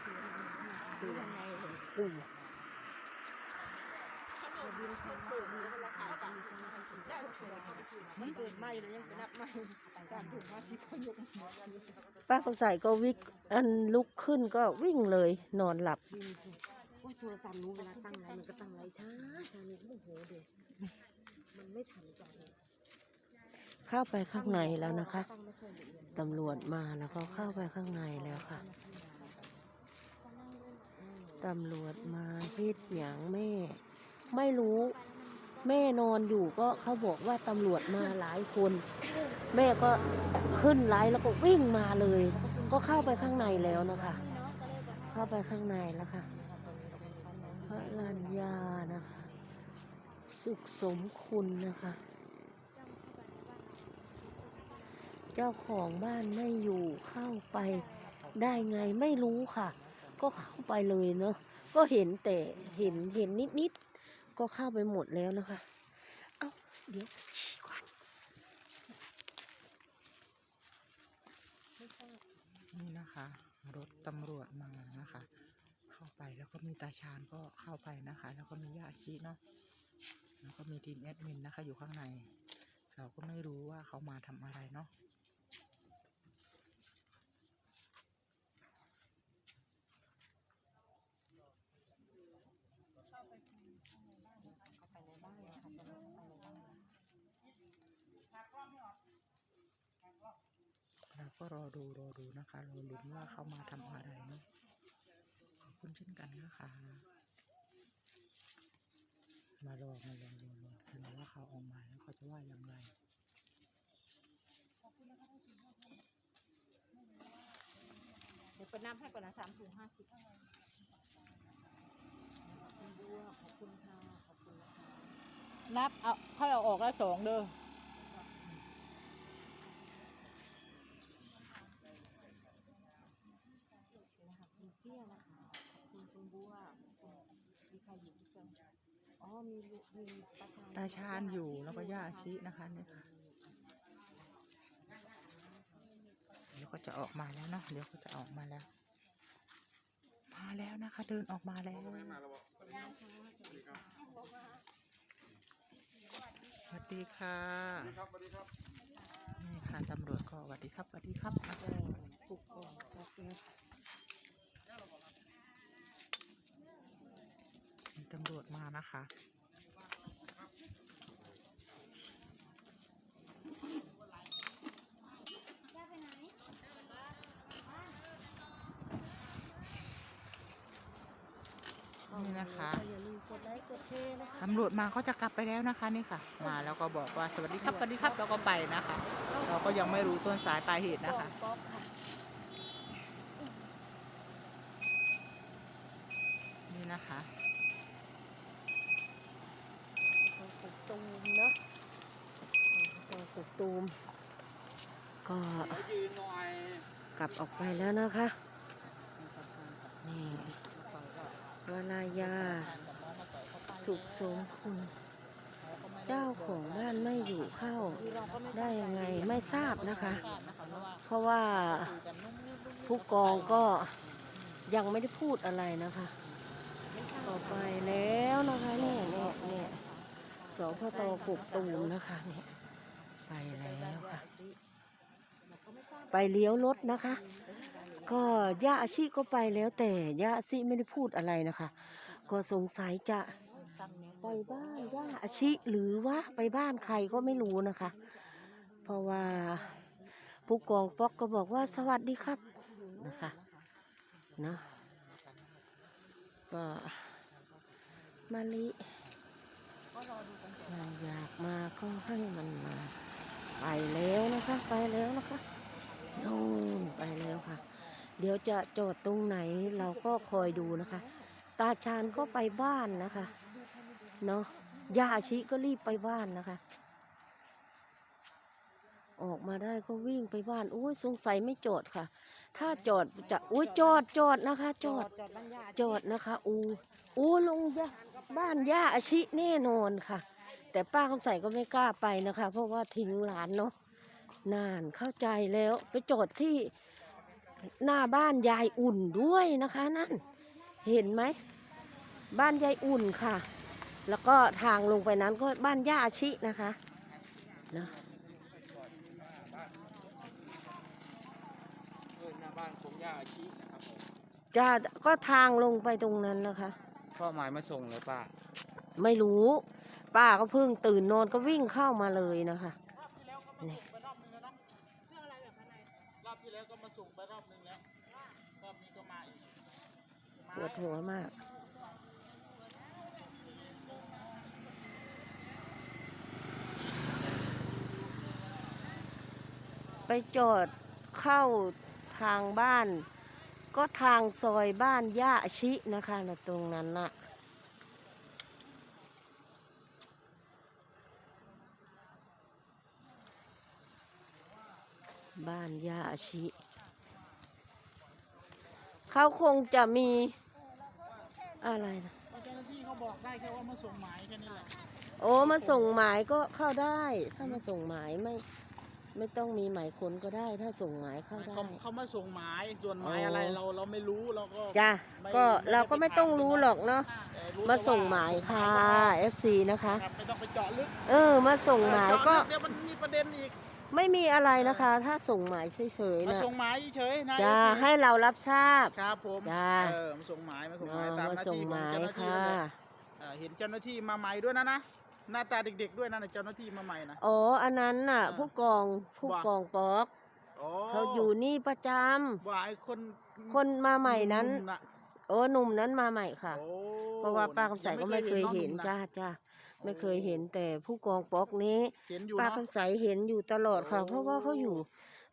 เสือเสือข้างในเลยปู่บินเขาเปิดมีราคาสามสิบห้าสิบได้มันเปิดใหมเลยยังไปนับใหม่สามถุงมาสิบคนยกหัวกันป้าคำใส่ก็วิกอันลุกขึ้นก็วิ่งเลยนอนหลับบินโอ้ยโทรศัพท์หนูเวลาตั้งไลน์มันก็ตั้งไลน์ช้าช้านูก็โมโหเด็กมันไม่ทันใจเลยเข้าไปข้างในแล้วนะคะตั้งไม่ค่อยละเอียดตำรวจมาแล้วก็เข้าไปข้างในแล้วค่ะ ตำรวจมาเฮ็ดหยังแม่ ไม่รู้ แม่นอนอยู่ก็เขาบอกว่าตำรวจมาหลายคน แม่ก็ขึ้นไลน์แล้วก็วิ่งมาเลย ก็เข้าไปข้างในแล้วนะคะ เข้าไปข้างในแล้วค่ะพระลัญญานะคะ สุขสมคุณนะคะ เจ้าของบ้านไม่อยู่เข้าไปได้ไงไม่รู้ค่ะ ก็เข้าไปเลยเนาะก็เห็นแต่เห็นเห็นนิดนิดๆก็เข้าไปหมดแล้วนะคะ เอ้าเดี๋ยวชี้ก่อนนี่นะคะ รถตำรวจมานะคะ เข้าไปแล้วก็มีตาชาญก็เข้าไปนะคะ แล้วก็มีญาติชีเนาะแล้วก็มีทีมแอดมินนะคะ อยู่ข้างใน เราก็ไม่รู้ว่าเขามาทำอะไรเนาะ ก็รอดูรอดูนะคะรอลุ้นว่าเขามาทำอะไรเนาะขอบคุณเช่นกันนะคะมารอมารอรอรอดูว่าเขาออกมาแล้วเขาจะว่าอย่างไรเดี๋ยวไปนับให้ก่อนนะสามถุงห้าสิบขอบคุณบัวขอบคุณค่ะขอบคุณนะคะนับเอาค่อยเอาออกแล้วสองเด้อ นะคะคุณเจี้ยนะคะข อบคุณคุณบัวขอมีใครอยู่ที่กันอ๋อมีลูกมีตาชาญตาชาญอยู่แล้วก็ย่าชีนะคะเนี่ยเดี๋ยวก็จะออกมาแล้วเนาะเดี๋ยวก็จะออกมาแล้ว มาแล้วนะคะ เดินออกมาแล้วสวัสดีค่ะนี่ค่ะตำรวจก็สวัสดีครับสวัสดีครับนะคะถูกก่อนครับ นะมีตำรวจมานะคะ นี่นะคะอย่าลืมกดไลค์กดแชร์นะคะตำรวจมาเขาจะกลับไปแล้วนะคะนี่ค่ะ มาแล้วก็บอกว่าสวัสดีครับสวัสดีครับแล้วก็ไปนะคะ เราก็ยังไม่รู้ต้นสายปลายเหตุนะคะป๊อกค่ะนี่นะคะ ตรงกกตูมเนาะตรงกก ตูม ก็กลับออกไปแล้วนะคะ นี่วลายา สุขสมคุณ เจ้าของบ้านไม่อยู่เข้าได้ยังไงไม่ทราบนะคะ เพราะว่าผู้กองก็ยังไม่ได้พูดอะไรนะคะต่อไปแล้วนะคะเนี่ยเนี่ยเนี่ยสพตกกตูมนะคะเนี่ย ไปแล้วค่ะ ไปเลี้ยวรถนะคะ ก็ย่าอาชีก็ไปแล้วแต่ย่าอาชีไม่ได้พูดอะไรนะคะ ก็สงสัยจะไปบ้านย่าอาชีหรือว่าไปบ้านใครก็ไม่รู้นะคะ เพราะว่าผู้กองป๊อกก็บอกว่าสวัสดีครับนะคะเนาะก็มาลิมันอยากมาก็ให้มันมา ไปแล้วนะคะ ไปแล้วนะคะโน่นไปแล้วค่ะ เดี๋ยวจะจอดตรงไหนเราก็คอยดูนะคะ ตาชาญก็ไปบ้านนะคะเนาะยาชิก็รีบไปบ้านนะคะ ออกมาได้ก็วิ่งไปบ้านโอ้ยสงสัยไม่จอดค่ะ ถ้าจอดจะโอ้ยจอดจอดนะคะ จอดจอดนะคะ อูอูลงย่าบ้านยาอาชิแน่นอนค่ะ แต่ป้าคำใสก็ไม่กล้าไปนะคะ เพราะว่าทิ้งหลานเนาะนานเข้าใจแล้ว ไปจอดที่หน้าบ้านยายอุ่นด้วยนะคะนั่น เห็นไหม บ้านยายอุ่นค่ะ แล้วก็ทางลงไปนั้นก็บ้านย่าอาชินะคะนะหน้าบ้านของย่าอาชีนะครับผมจะก็ทางลงไปตรงนั้นนะคะ พ่อหมายมาส่งเลยป้าไม่รู้ ป้าก็เพิ่งตื่นนอนก็วิ่งเข้ามาเลยนะคะนี่ไปรอบนึงแล้วเนาะรอบที่แล้วก็มาส่งไปรอบนึงแล้วรอบนี้ก็มาอีกปวดหัวมากไปจอดเข้าทางบ้าน ก็ทางซอยบ้านย่าชินะคะนะตรงนั้นน่ะ บ้านย่าชิ เขาคงจะมีอะไรนะเจ้าหน้าที่เขาบอกได้แค่ว่ามาส่งหมายแค่นี้แหละโอ้มาส่งหมายก็เข้าได้ ถ้ามาส่งหมายไม่ไม่ต้องมีหมายค้นก็ได้ ถ้าส่งหมายเข้าได้เขาเขามาส่งหมายส่วนหมายอ๋อออะไรเราเราไม่รู้เราก็จ้ะไม่ก็ไม่ได้เราก็ไม่ต้องรู้หรอกเนาะเอ่อรู้มาแต่ส่งว่หมายค่ะ FC นะคะครับไม่ต้องไปเจาะลึกเออมาส่งหมายก็เจาะลึเดี๋ยวมันมีประเด็นอีก ไม่มีอะไรนะคะ ถ้าส่งหมายเฉยๆมานะส่งหมายเฉยๆนะจะ FC ให้เรารับทราบ ครับผมจ้า เออมาส่งหมายมาส่งหเนาะมายตามหมาน้าส่งที่หของมายเจ้าหน้าที่ค่ะเลยเอ่อเห็นเจ้าหน้าที่มาใหม่ด้วยนะนะหน้าตาเด็ก ๆ ด้วยนะเจ้าหน้าที่มาใหม่นะ อ๋อ อันนั้นน่ะอ่าผู้กองผู้ว่ากองป๊อกโอ้เขาอยู่นี่ประจว่าไอ้คนำคนมาใหม่นั้น หะโอ้หนุ่มนั้นมาใหม่ค่ะ โอ้เพราะว่าป้าคำใสก็ไม่เคยเห็นองจ้าหมะจ้า ไม่เคยเห็นแต่ผู้กองป๊อกนี้เห็นอยู่ป้าเนาะคำใสเห็นอยู่ตลอดค่ะโอ้เพราะว่าเขาอยู่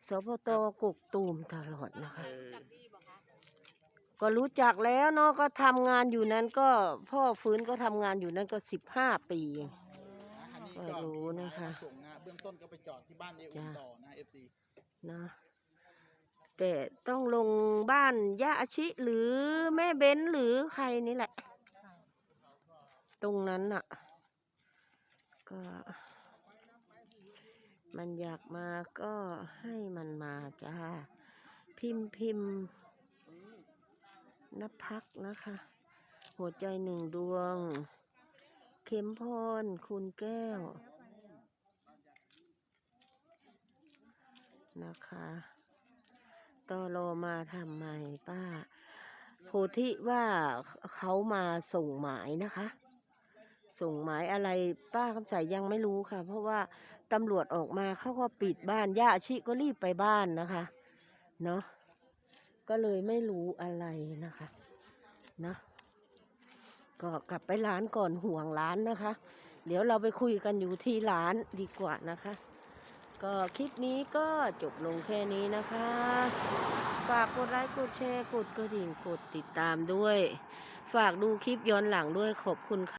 สพตกกตูมตลอดนะคะ เออก็รู้จักแล้วเนาะก็ทำงานอยู่นั้นก็พ่อฟื้นก็ทำงานอยู่นั้นก็สิบห้าปี อันนี้ก็รู้นะคะส่งนะเบื้องต้นก็ไปจอดที่บ้านเอวจ้าต่อนะ FC นะแต่ต้องลงบ้านย่าอาชิหรือแม่เบ้นหรือใครนี่แหละ ตรงนั้นน่ะ ก็มันอยากมาก็ให้มันมาจ้า พิมพิมพ์นพักนะคะ หัวใจหนึ่งดวง เข็มพรคุณแก้ว นะคะตอรอมาทำไมป้า โพธิว่าเขามาส่งหมายนะคะ ส่งหมายอะไรป้าคำใสยังไม่รู้ค่ะ เพราะว่าตำรวจออกมาเขาก็ปิดบ้านย่าอาชิก็รีบไปบ้านนะคะเนาะก็เลยไม่รู้อะไรนะคะนะก็กลับไปร้านก่อนห่วงร้านนะคะ เดี๋ยวเราไปคุยกันอยู่ที่ร้านดีกว่านะคะ ก็คลิปนี้ก็จบลงแค่นี้นะคะฝากกดไลค์กดแชร์กดกระดิ่งกดติดตามด้วย ฝากดูคลิปย้อนหลังด้วยขอบคุณค่ะ